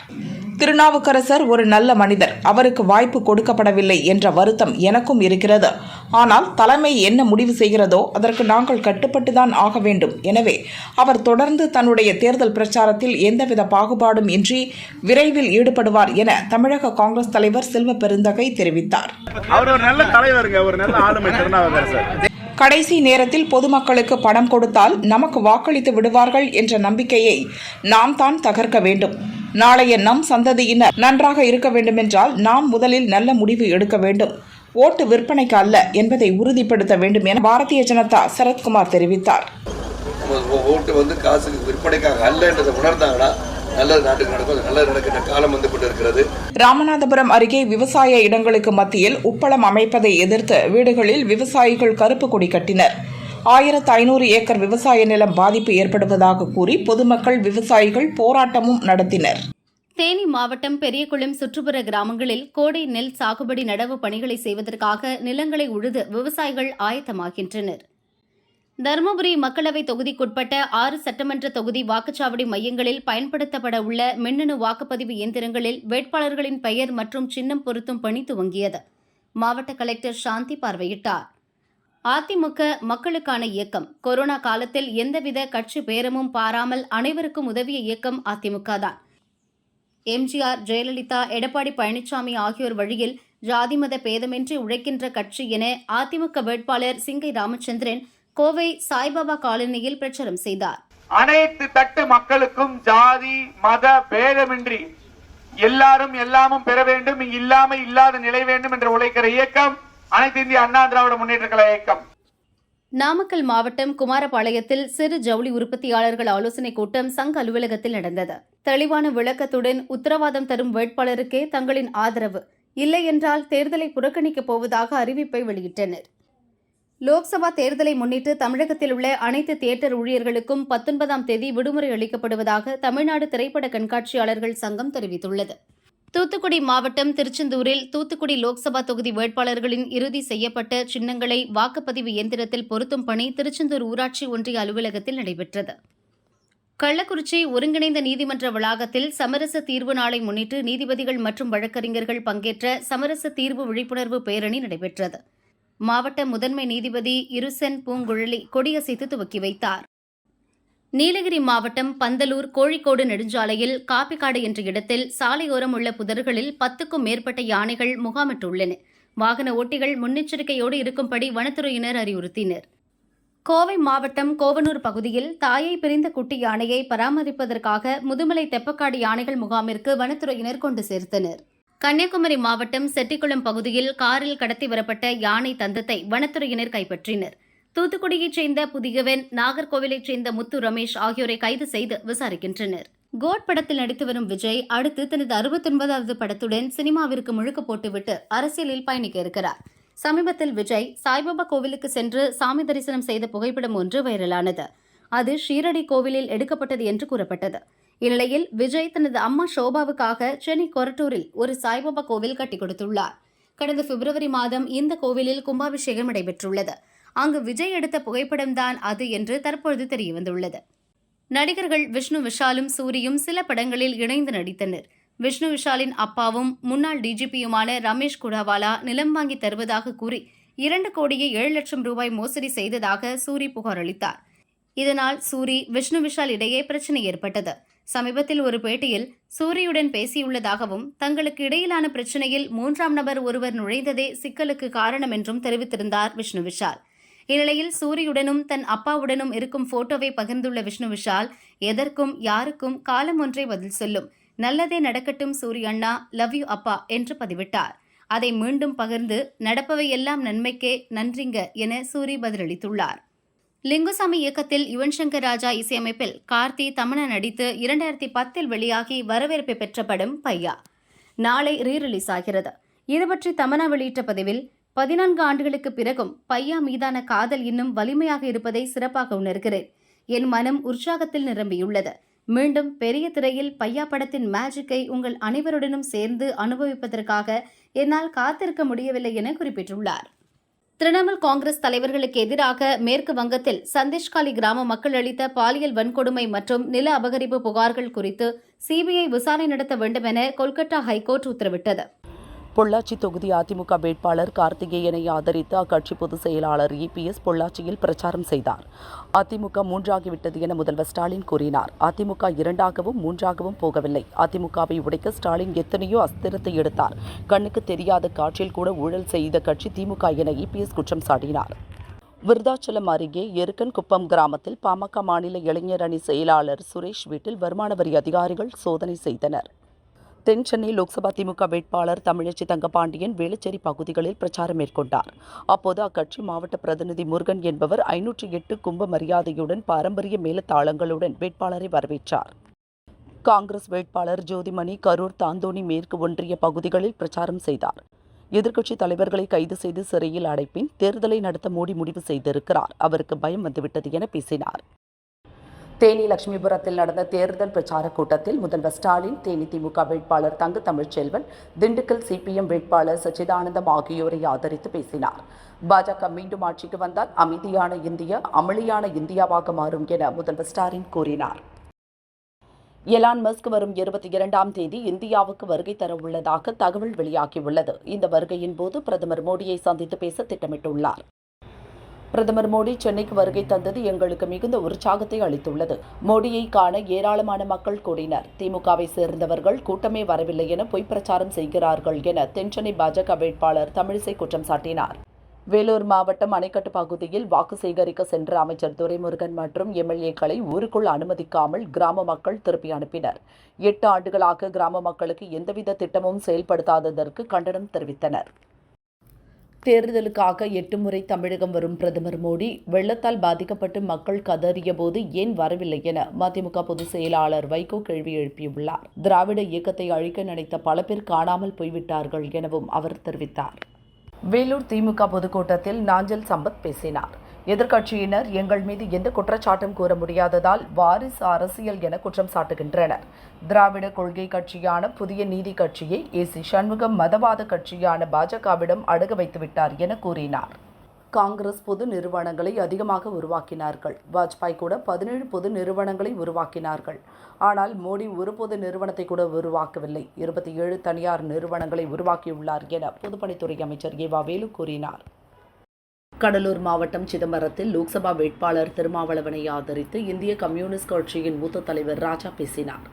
திருநாவுக்கரசர் ஒரு நல்ல மனிதர். அவருக்கு வாய்ப்பு கொடுக்கப்படவில்லை என்ற வருத்தம் எனக்கும் இருக்கிறது. ஆனால் தலைமை என்ன முடிவு செய்கிறதோ அதற்கு நாங்கள் கட்டுப்பட்டுதான் ஆக வேண்டும். எனவே அவர் தொடர்ந்து தன்னுடைய தேர்தல் பிரச்சாரத்தில் எந்தவித பாகுபாடும் இன்றி விரைவில் ஈடுபடுவார் என தமிழக காங்கிரஸ் தலைவர் செல்வ பெருந்தகை தெரிவித்தார். அவர் ஒரு நல்ல தலைவருங்க. ஒரு நல்ல ஆளுமை திருநாவுக்கரசர். கடைசி நேரத்தில் பொதுமக்களுக்கு பணம் கொடுத்தால் நமக்கு வாக்களித்து விடுவார்கள் என்ற நம்பிக்கையை நாம் தான் தகர்க்க வேண்டும். நாளைய நம் சந்ததியினர் நன்றாக இருக்க வேண்டுமென்றால் நாம் முதலில் நல்ல முடிவு எடுக்க வேண்டும். ஓட்டு விற்பனைக்கு அல்ல என்பதை உறுதிப்படுத்த வேண்டும் என பாரதிய ஜனதா சரத்குமார் தெரிவித்தார். ஓட்டு வந்து காசுக்கு விற்பனைக்காக உணர்ந்தாங்கன்னா வந்து கொண்டு இருக்கிறது ராமநாதபுரம் அருகே விவசாய இடங்களுக்கு மத்தியில் உப்பளம் அமைப்பதை எதிர்த்து வீடுகளில் விவசாயிகள் கருப்பு கொடி கட்டினர். ஆயிரத்து ஐநூறு ஏக்கர் விவசாய நிலம் பாதிப்பு ஏற்படுவதாக கூறி பொதுமக்கள் விவசாயிகள் போராட்டமும் நடத்தினர். தேனி மாவட்டம் பெரியகுளம் சுற்றுப்புற கிராமங்களில் கோடை நெல் சாகுபடி நடவு பணிகளை செய்வதற்காக நிலங்களை உழுது விவசாயிகள் ஆயத்தமாகின்றனர். தருமபுரி மக்களவை தொகுதிக்குட்பட்ட ஆறு சட்டமன்ற தொகுதி வாக்குச்சாவடி மையங்களில் பயன்படுத்தப்பட உள்ள மின்னணு வாக்குப்பதிவு இயந்திரங்களில் வேட்பாளர்களின் பெயர் மற்றும் சின்னம் பொருத்தும் பணி துவங்கியது. மாவட்ட கலெக்டர் சாந்தி பார்வையிட்டார். அதிமுக மக்களுக்கான இயக்கம். கொரோனா காலத்தில் எந்தவித கட்சி பேரமும் பாராமல் அனைவருக்கும் உதவிய இயக்கம் அதிமுக தான். எம்ஜிஆர் ஜெயலலிதா எடப்பாடி பழனிசாமி ஆகியோர் வழியில் ஜாதி மத பேதமின்றி உழைக்கின்ற கட்சி என அதிமுக வேட்பாளர் சிங்கை ராமச்சந்திரன் கோவை சாய்பாபா காலனியில் பிரச்சாரம் செய்தார். அனைத்து தட்டு மக்களுக்கும் ஜாதி மத பேதமின்றி எல்லாரும் எல்லாமும் பெற வேண்டும். இல்லாமல் இல்லாத நிலை வேண்டும் என்று உழைக்கிற இயக்கம் அனைத்து இந்திய அண்ணா திராவிட முன்னேற்ற கழக இயக்கம். நாமக்கல் மாவட்டம் குமாரபாளையத்தில் சிறு ஜவுளி உற்பத்தியாளர்கள் ஆலோசனைக் கூட்டம் சங்க அலுவலகத்தில் நடந்தது. தெளிவான விளக்கத்துடன் உத்தரவாதம் தரும் வேட்பாளருக்கே தங்களின் ஆதரவு. இல்லை என்றால் தேர்தலை புறக்கணிக்கப் போவதாக அறிவிப்பை வெளியிட்டனர். லோக்சபா தேர்தலை முன்னிட்டு தமிழகத்தில் உள்ள அனைத்து தியேட்டர் ஊழியர்களுக்கும் பத்தொன்பதாம் தேதி விடுமுறை அளிக்கப்படுவதாக தமிழ்நாடு திரைப்பட கண்காட்சியாளர்கள் சங்கம் தெரிவித்துள்ளது. தூத்துக்குடி மாவட்டம் திருச்செந்தூரில் தூத்துக்குடி லோக்சபா தொகுதி வேட்பாளர்களின் இறுதி செய்யப்பட்ட சின்னங்களை வாக்குப்பதிவு இயந்திரத்தில் பொருத்தும் பணி திருச்செந்தூர் ஊராட்சி ஒன்றிய அலுவலகத்தில் நடைபெற்றது. கள்ளக்குறிச்சி ஒருங்கிணைந்த நீதிமன்ற வளாகத்தில் சமரச தீர்வு நாளை முன்னிட்டு நீதிபதிகள் மற்றும் வழக்கறிஞர்கள் பங்கேற்ற சமரச தீர்வு விழிப்புணர்வு பேரணி நடைபெற்றது. மாவட்ட முதன்மை நீதிபதி இருசென் பூங்குழலி கொடியசைத்து துவக்கி வைத்தார். நீலகிரி மாவட்டம் பந்தலூர் கோழிக்கோடு நெடுஞ்சாலையில் காப்பிக்காடு என்ற இடத்தில் சாலையோரம் உள்ள புதர்களில் பத்துக்கும் மேற்பட்ட யானைகள் முகாமிட்டுள்ளன. வாகன ஓட்டிகள் முன்னெச்சரிக்கையோடு இருக்கும்படி வனத்துறையினர் அறிவுறுத்தினர். கோவை மாவட்டம் கோவனூர் பகுதியில் தாயை பிரிந்த குட்டி யானையை பராமரிப்பதற்காக முதுமலை தெப்பக்காடு யானைகள் முகாமிற்கு வனத்துறையினர் கொண்டு சேர்த்தனர். கன்னியாகுமரி மாவட்டம் செட்டிக்குளம் பகுதியில் காரில் கடத்தி வரப்பட்ட யானை தந்தத்தை வனத்துறையினர் கைப்பற்றினர். தூத்துக்குடியைச் சேர்ந்த புதியவன் நாகர்கோவிலைச் சேர்ந்த முத்து ரமேஷ் ஆகியோரை கைது செய்து விசாரிக்கின்றனர். கோட் படத்தில் நடித்து வரும் விஜய் அடுத்து தனது அறுபத்தொன்பதாவது படத்துடன் சினிமாவிற்கு முழுக்க போட்டுவிட்டு அரசியலில் பயணிக்க இருக்கிறார். சமீபத்தில் விஜய் சாய்பாபா கோவிலுக்கு சென்று சாமி தரிசனம் செய்த புகைப்படம் ஒன்று வைரலானது. அது ஷீரடி கோவிலில் எடுக்கப்பட்டது என்று கூறப்பட்டது. இந்நிலையில் விஜய் தனது அம்மா ஷோபாவுக்காக சென்னை கொரட்டூரில் ஒரு சாய்பாபா கோவில் கட்டிக் கொடுத்துள்ளார். கடந்த பிப்ரவரி மாதம் இந்த கோவிலில் கும்பாபிஷேகம் நடைபெற்றுள்ளது. அங்கு விஜய் எடுத்த புகைப்படம்தான் அது என்று தற்பொழுது தெரியவந்துள்ளது. நடிகர்கள் விஷ்ணு விஷாலும் சூரியும் சில படங்களில் இணைந்து நடித்தனர். விஷ்ணு விஷாலின் அப்பாவும் முன்னாள் டிஜிபியுமான ரமேஷ் குடாவாலா நிலம் வாங்கி தருவதாக கூறி இரண்டு கோடியே ஏழு லட்சம் ரூபாய் மோசடி செய்ததாக சூரி புகார் அளித்தார். இதனால் சூரி விஷ்ணு விஷால் இடையே பிரச்சனை ஏற்பட்டது. சமீபத்தில் ஒரு பேட்டியில் சூரியுடன் பேசியுள்ளதாகவும் தங்களுக்கு இடையிலான பிரச்சனையில் மூன்றாம் நபர் ஒருவர் நுழைந்ததே சிக்கலுக்கு காரணம் என்றும் தெரிவித்திருந்தார் விஷ்ணு விஷால். இந்நிலையில் சூரியுடனும் தன் அப்பாவுடனும் இருக்கும் போட்டோவை பகிர்ந்துள்ள விஷ்ணு விஷால் எதற்கும் யாருக்கும் காலம் ஒன்றே பதில் சொல்லும். நல்லதே நடக்கட்டும் சூரி அண்ணா லவ் யூ அப்பா என்று பதிவிட்டார். அதை மீண்டும் பகிர்ந்து நடப்பவை எல்லாம் நன்மைக்கே நன்றிங்க என சூரி பதிலளித்துள்ளார். லிங்குசாமி இயக்கத்தில் யுவன் சங்கர் ராஜா இசையமைப்பில் கார்த்தி தமனா நடித்து இரண்டாயிரத்தி பத்தில் வெளியாகி வரவேற்பை பெற்ற படம் பையா. நாளை ரீரிலீஸ் ஆகிறது. இது பற்றி தமனா வெளியிட்ட பதிவில் பதினான்கு ஆண்டுகளுக்கு பிறகும் பையா மீதான காதல் இன்னும் வலிமையாக இருப்பதை சிறப்பாக உணர்கிறேன். என் மனம் உற்சாகத்தில் நிரம்பியுள்ளது. மீண்டும் பெரிய திரையில் பையா படத்தின் மேஜிக்கை உங்கள் அனைவருடனும் சேர்ந்து அனுபவிப்பதற்காக என்னால் காத்திருக்க முடியவில்லை என குறிப்பிட்டுள்ளார். திரிணாமுல் காங்கிரஸ் தலைவர்களுக்கு எதிராக மேற்கு வங்கத்தில் சந்தேஷ்காலி கிராம மக்கள் அளித்த பாலியல் வன்கொடுமை மற்றும் நில அபகரிப்பு புகார்கள் குறித்து சிபிஐ விசாரணை நடத்த வேண்டும் என கொல்கத்தா ஹைகோர்ட் உத்தரவிட்டது. பொள்ளாச்சி தொகுதி அதிமுக வேட்பாளர் கார்த்திகேயனை ஆதரித்து அக்கட்சி பொதுச் செயலாளர் இபிஎஸ் பொள்ளாச்சியில் பிரச்சாரம் செய்தார். அதிமுக மூன்றாகிவிட்டது என முதல்வர் ஸ்டாலின் கூறினார். அதிமுக இரண்டாகவும் மூன்றாகவும் போகவில்லை. அதிமுகவை உடைக்க ஸ்டாலின் எத்தனையோ அஸ்திரத்தை எடுத்தார். கண்ணுக்கு தெரியாத காற்றில் கூட ஊழல் செய்த கட்சி திமுக என இபிஎஸ் குற்றம் சாட்டினார். விருதாச்சலம் அருகே எருக்கன்குப்பம் கிராமத்தில் பாமக மாநில இளைஞர் அணி செயலாளர் சுரேஷ் வீட்டில் வருமான வரி அதிகாரிகள் சோதனை செய்தனர். தென் சென்னை லோக்சபா திமுக வேட்பாளர் தமிழச்சி தங்கபாண்டியன் வேளச்சேரி பகுதிகளில் பிரச்சாரம் மேற்கொண்டார். அப்போது அக்கட்சி மாவட்ட பிரதிநிதி முருகன் என்பவர் ஐநூற்றி எட்டு கும்ப மரியாதையுடன் பாரம்பரிய மேலத்தாளங்களுடன் வேட்பாளரை வரவேற்றார். காங்கிரஸ் வேட்பாளர் ஜோதிமணி கரூர் தாந்தோணி மேற்கு ஒன்றிய பகுதிகளில் பிரச்சாரம் செய்தார். எதிர்க்கட்சி தலைவர்களை கைது செய்து சிறையில் அடைப்பின் தேர்தலை நடத்த மோடி முடிவு செய்திருக்கிறார். அவருக்கு பயம் வந்துவிட்டது என பேசினார். தேனி லட்சுமிபுரத்தில் நடந்த தேர்தல் பிரச்சார கூட்டத்தில் முதல்வர் ஸ்டாலின் தேனி திமுக வேட்பாளர் தங்க தமிழ்ச்செல்வன் திண்டுக்கல் சிபிஎம் வேட்பாளர் சச்சிதானந்தம் ஆகியோரை ஆதரித்து பேசினார். பாஜக மீண்டும் ஆட்சிக்கு வந்தால் அமைதியான இந்தியா அமளியான இந்தியாவாக மாறும் என முதல்வர் ஸ்டாலின் கூறினார். எலான் மஸ்க் வரும் இருபத்தி இரண்டாம் தேதி இந்தியாவுக்கு வருகை தர உள்ளதாக தகவல் வெளியாகியுள்ளது. இந்த வருகையின் போது பிரதமர் மோடியை சந்தித்து பேச திட்டமிட்டுள்ளார். பிரதமர் மோடி சென்னைக்கு வருகை தந்தது எங்களுக்கு மிகுந்த உற்சாகத்தை அளித்துள்ளது. மோடியை காண ஏராளமான மக்கள் கூடினர். திமுகவை சேர்ந்தவர்கள் கூட்டமே வரவில்லை என பொய் பிரச்சாரம் செய்கிறார்கள் என தென்சென்னை பாஜக வேட்பாளர் தமிழிசை குற்றம் சாட்டினார். வேலூர் மாவட்டம் அணைக்கட்டு பகுதியில் வாக்கு சேகரிக்க சென்ற அமைச்சர் துரைமுருகன் மற்றும் எம்எல்ஏக்களை ஊருக்குள் அனுமதிக்காமல் கிராம மக்கள் திருப்பி அனுப்பினர். எட்டு ஆண்டுகளாக கிராம மக்களுக்கு எந்தவித திட்டமும் செயல்படுத்தாததற்கு கண்டனம் தெரிவித்தனர். தேர்தலுக்காக எட்டு முறை தமிழகம் வரும் பிரதமர் மோடி வெள்ளத்தால் பாதிக்கப்பட்டு மக்கள் கதறிய போது ஏன் வரவில்லை என மதிமுக பொதுச் செயலாளர் வைகோ கேள்வி எழுப்பியுள்ளார். திராவிட இயக்கத்தை அழிக்க நினைத்த பல பேர் காணாமல் போய்விட்டார்கள் எனவும் அவர் தெரிவித்தார். வேலூர் திமுக பொதுக்கூட்டத்தில் நாஞ்சல் சம்பத் பேசினார். எதிர்க்கட்சியினர் எங்கள் மீது எந்த குற்றச்சாட்டும் கூற முடியாததால் வாரிசு அரசியல் என குற்றம் சாட்டுகின்றனர். திராவிட கொள்கை கட்சியான புதிய நீதி கட்சியை ஏசி சண்முகம் மதவாத கட்சியான பாஜகவிடம் அடக வைத்துவிட்டார் என கூறினார். காங்கிரஸ் பொது நிறுவனங்களை அதிகமாக உருவாக்கினார்கள். வாஜ்பாய் கூட பதினேழு பொது நிறுவனங்களை உருவாக்கினார்கள். ஆனால் மோடி ஒரு பொது நிறுவனத்தை கூட உருவாக்கவில்லை. இருபத்தி ஏழு தனியார் நிறுவனங்களை உருவாக்கியுள்ளார் என பொதுப்பணித்துறை அமைச்சர் ஏவா வேலு கூறினார். கடலூர் மாவட்டம் சிதம்பரத்தில் லோக்சபா வேட்பாளர் திருமாவளவனை ஆதரித்து இந்திய கம்யூனிஸ்ட் கட்சியின் மூத்த தலைவர் ராஜா பேசினார்.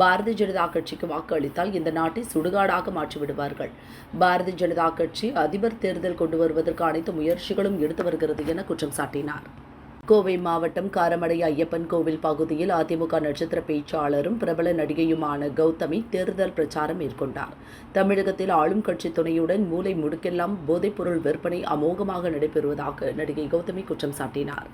பாரதிய ஜனதா கட்சிக்கு வாக்கு அளித்தால் இந்த நாட்டை சுடுகாடாக மாற்றிவிடுவார்கள். பாரதிய ஜனதா கட்சி அதிபர் தேர்தல் கொண்டு வருவதற்கு அனைத்து முயற்சிகளும் எடுத்து வருகிறது என குற்றம் சாட்டினார். கோவை மாவட்டம் காரமடை ஐயப்பன் கோவில் பகுதியில் அதிமுக நட்சத்திர பேச்சாளரும் பிரபல நடிகையுமான கௌதமி தேர்தல் பிரச்சாரம் மேற்கொண்டார். தமிழகத்தில் ஆளும் கட்சி துணையுடன் மூலை முடுக்கெல்லாம் போதைப்பொருள் விற்பனை அமோகமாக நடைபெறுவதாக நடிகை கௌதமி குற்றம் சாட்டினார்.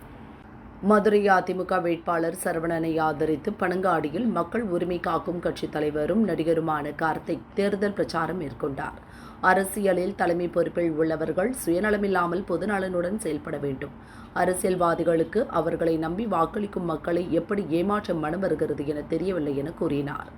மதுரை அதிமுக வேட்பாளர் சரவணனை ஆதரித்து பனங்காடியில் மக்கள் உரிமை காக்கும் கட்சித் தலைவரும் நடிகருமான கார்த்திக் தேர்தல் பிரச்சாரம் மேற்கொண்டார். அரசியலில் தலைமை பொறுப்பில் உள்ளவர்கள் சுயநலமில்லாமல் பொதுநலனுடன் செயல்பட வேண்டும். அரசியல்வாதிகளுக்கு அவர்களை நம்பி வாக்களிக்கும் மக்களை எப்படி ஏமாற்ற மனம் வருகிறது என தெரியவில்லை என கூறினார்.